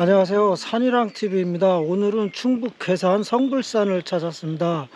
안녕하세요. 산이랑 TV입니다. 오늘은 충북 괴산 성불산을 찾았습니다.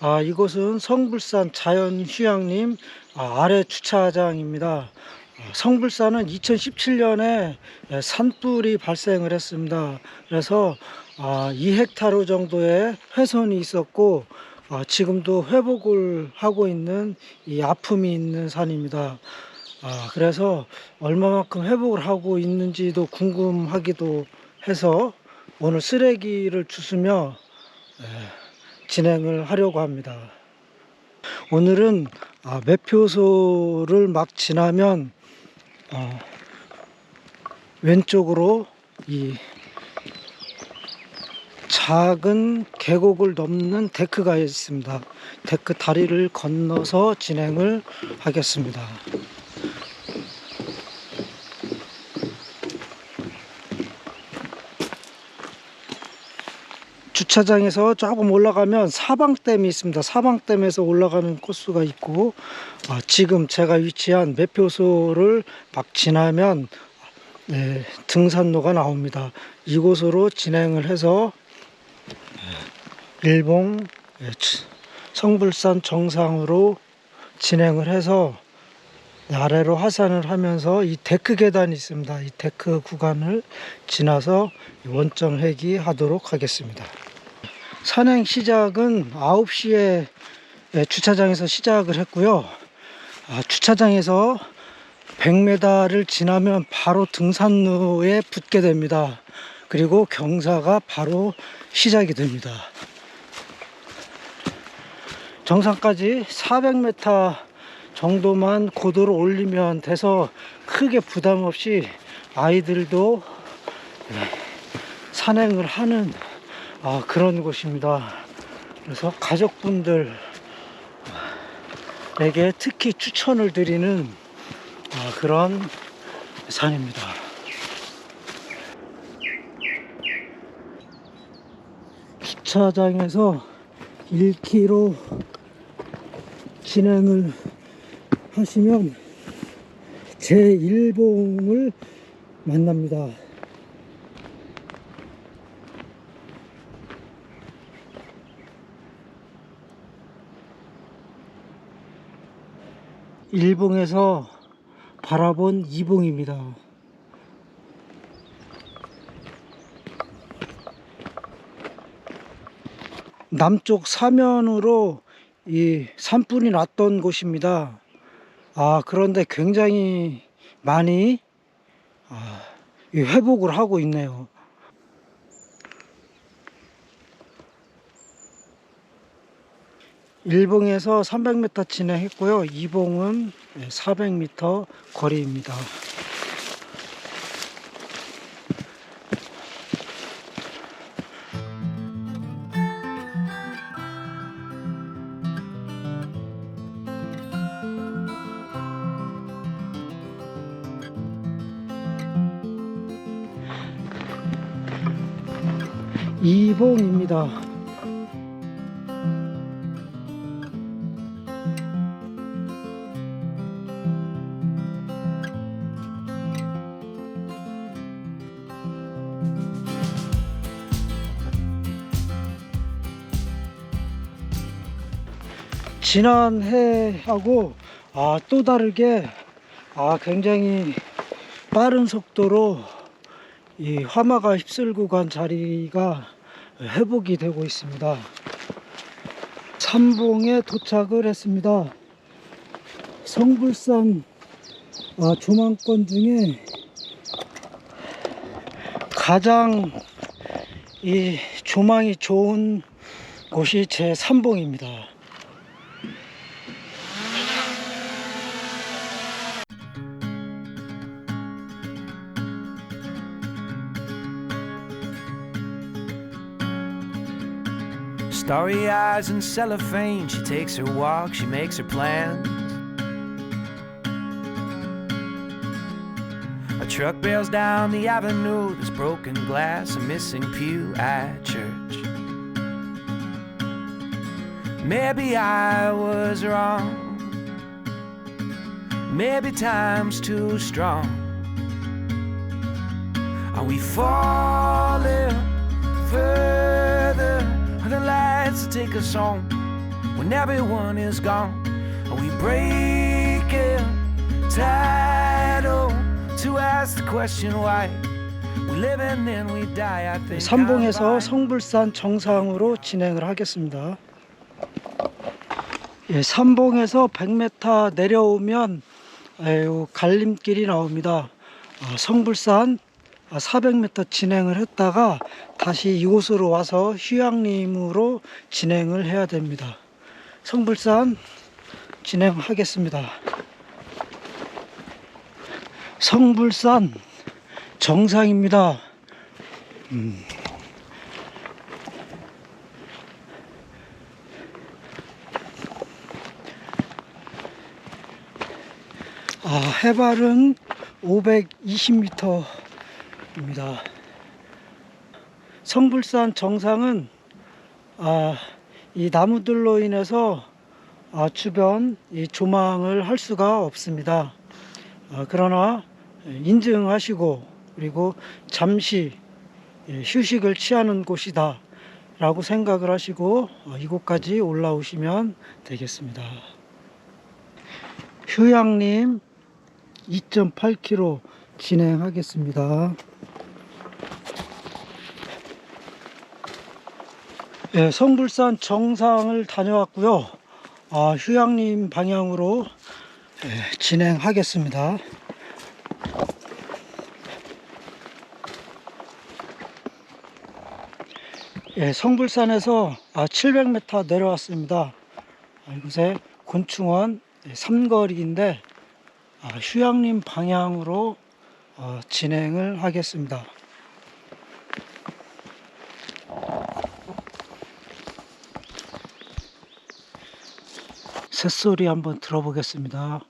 아, 이곳은 성불산 자연휴양림 아, 아래 주차장입니다. 아, 성불산은 2017년에 산불이 발생을 했습니다. 그래서 아, 2헥타르 정도의 훼손이 있었고 아, 지금도 회복을 하고 있는 이 아픔이 있는 산입니다. 아, 그래서 얼마만큼 회복을 하고 있는지도 궁금하기도 해서 오늘 쓰레기를 주스며 예, 진행을 하려고 합니다. 오늘은 아, 매표소를 막 지나면 어, 왼쪽으로 이 작은 계곡을 넘는 데크가 있습니다. 데크 다리를 건너서 진행을 하겠습니다. 주차장에서 조금 올라가면 사방댐이 있습니다. 사방댐에서 올라가는 코스가 있고 아, 지금 제가 위치한 매표소를 막 지나면 네, 등산로가 나옵니다. 이곳으로 진행을 해서 네, 일봉 네, 치- 성불산 정상으로 진행을 해서 아래로 하산을 하면서 이 데크 계단이 있습니다. 이 데크 구간을 지나서 원점 회귀 하도록 하겠습니다. 산행 시작은 9시에 주차장에서 시작을 했고요. 아, 주차장에서 100m를 지나면 바로 등산로에 붙게 됩니다. 그리고 경사가 바로 시작이 됩니다. 정상까지 400m 정도만 고도로 올리면 돼서 크게 부담 없이 아이들도 산행을 하는 아, 그런 곳입니다. 그래서 가족분들에게 특히 추천을 드리는 아, 그런 산입니다. 주차장에서 1km 진행을 하시면 제1봉을 만납니다. 일봉에서 바라본 이봉입니다. 남쪽 사면으로 이 산불이 났던 곳입니다. 아, 그런데 굉장히 많이 아, 이 회복을 하고 있네요. 일봉에서 300m 진행했고요. 이봉은 400m 거리입니다. 이봉입니다. 지난해하고 아, 또 다르게 아, 굉장히 빠른 속도로 이 화마가 휩쓸고 간 자리가 회복이 되고 있습니다. 삼봉에 도착을 했습니다. 성불산 아, 조망권 중에 가장 이 조망이 좋은 곳이 제 3봉입니다. Starry eyes and cellophane, she takes her walk, she makes her plans. A truck bails down the avenue, there's broken glass, a missing pew at church. Maybe I was wrong, maybe time's too strong. Are we falling us home when everyone is gone? Are we breaking title to ask the question why? We live and then we die. I think 삼봉에서. 성불산 정상으로 진행을 하겠습니다. 예, 삼봉에서 100m 내려오면 에요, 갈림길이 나옵니다. 아, 성불산 400m 진행을 했다가 다시 이곳으로 와서 휴양림으로 진행을 해야 됩니다. 성불산 진행하겠습니다. 성불산 정상입니다. 아, 해발은 520m 입니다. 성불산 정상은 아, 이 나무들로 인해서 아, 주변 이 조망을 할 수가 없습니다. 아, 그러나 인증하시고 그리고 잠시 예, 휴식을 취하는 곳이다 라고 생각을 하시고 어, 이곳까지 올라오시면 되겠습니다. 휴양림 2.8km 진행하겠습니다. 예, 성불산 정상을 다녀왔고요. 아, 휴양림 방향으로 예, 진행하겠습니다. 예, 성불산에서 아, 700m 내려왔습니다. 아, 이곳에 곤충원 예, 삼거리인데 아, 휴양림 방향으로 어, 진행을 하겠습니다. 새소리 한번 들어보겠습니다.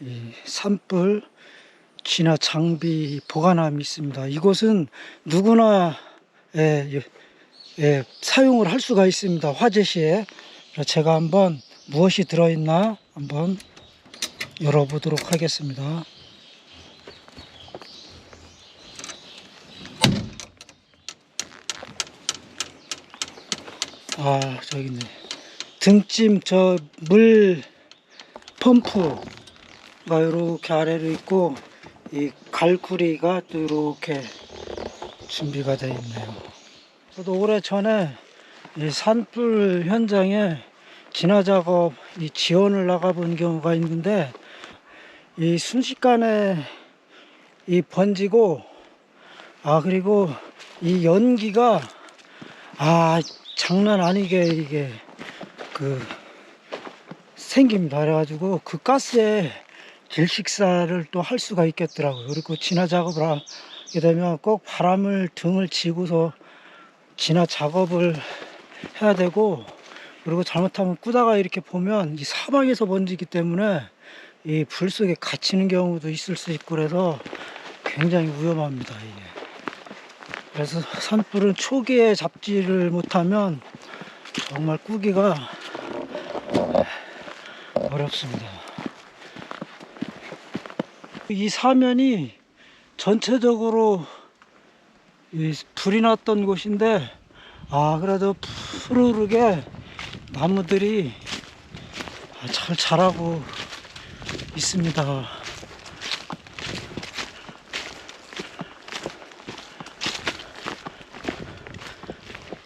이 산불 진화 장비 보관함이 있습니다. 이곳은 누구나 예, 예, 예, 사용을 할 수가 있습니다. 화재 시에 제가 한번 무엇이 들어있나 한번 열어보도록 하겠습니다. 아 저기 있네. 등짐 저 물 펌프가 이렇게 아래로 있고 이 갈구리가 또 이렇게 준비가 되어 있네요. 저도 오래 전에 이 산불 현장에 진화 작업 이 지원을 나가 본 경우가 있는데 이 순식간에 이 번지고 아 그리고 이 연기가 아 장난 아니게 이게 그 생깁니다. 그래가지고 그 가스에 질식사를 또 할 수가 있겠더라고요. 그리고 진화 작업을 하게 되면 꼭 바람을 등을 지고서 진화 작업을 해야 되고 그리고 잘못하면 꾸다가 이렇게 보면 이 사방에서 번지기 때문에 이 불 속에 갇히는 경우도 있을 수 있고 그래서 굉장히 위험합니다. 이게. 그래서 산불은 초기에 잡지를 못하면 정말 꾸기가 어렵습니다. 이 사면이 전체적으로 이 불이 났던 곳인데 아 그래도 푸르르게 나무들이 아, 잘 자라고 있습니다.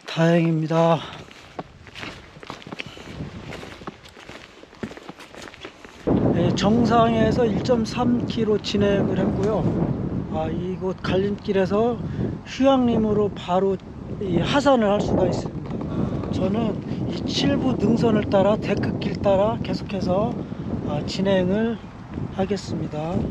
다행입니다. 네, 정상에서 1.3km 진행을 했고요. 아, 이곳 갈림길에서 휴양림으로 바로 이 하산을 할 수가 있습니다. 저는 이 칠부 능선을 따라 데크길 따라 계속해서 아, 진행을 하겠습니다.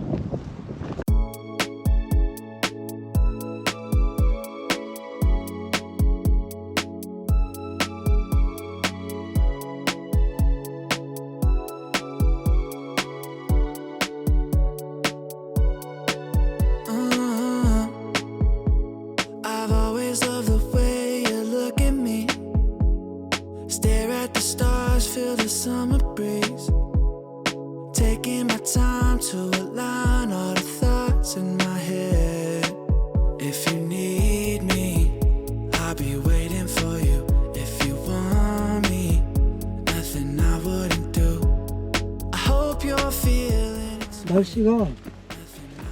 날씨가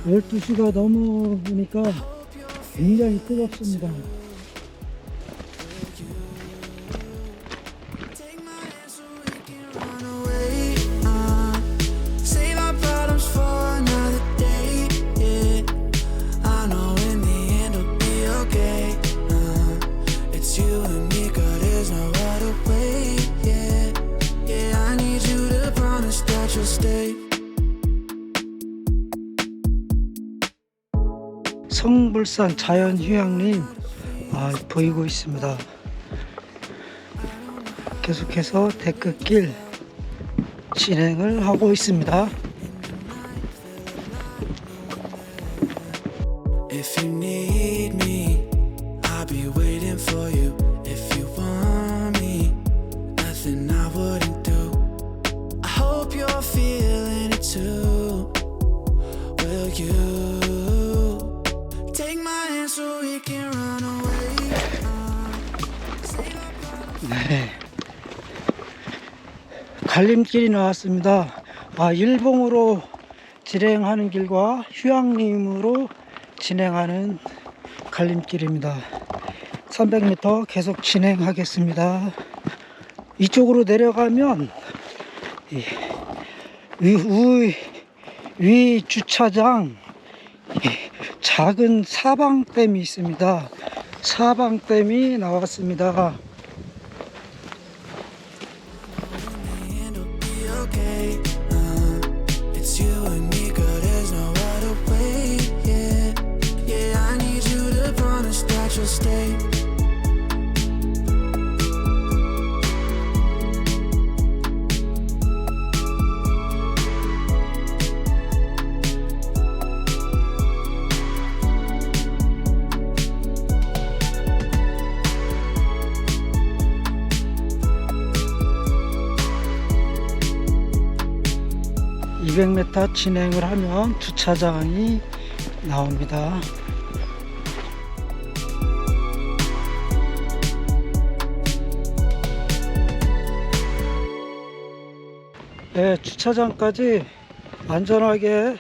12시가 넘어오니까 굉장히 뜨겁습니다. 성불산 자연휴양림 아, 보이고 있습니다. 계속해서 데크길 진행을 하고 있습니다. 갈림길이 나왔습니다. 아, 일봉으로 진행하는 길과 휴양림으로 진행하는 갈림길입니다. 300m 계속 진행하겠습니다. 이쪽으로 내려가면 이 위, 위, 위 주차장 이 작은 사방댐이 있습니다. 사방댐이 나왔습니다. 200m 진행을 하면 주차장이 나옵니다. 네, 주차장까지 안전하게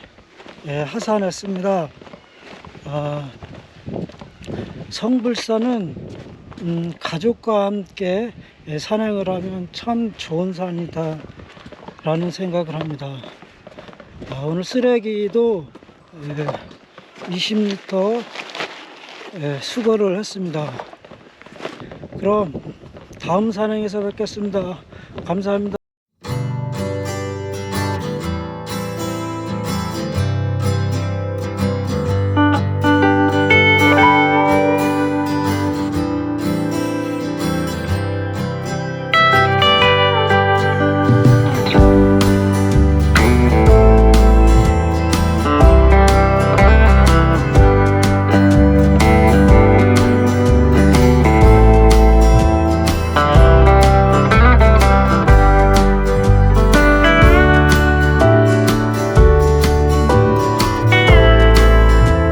예, 하산했습니다. 아, 성불산은 음, 가족과 함께 예, 산행을 하면 참 좋은 산이다 라는 생각을 합니다. 아, 오늘 쓰레기도 예, 20리터 예, 수거를 했습니다. 그럼 다음 산행에서 뵙겠습니다. 감사합니다.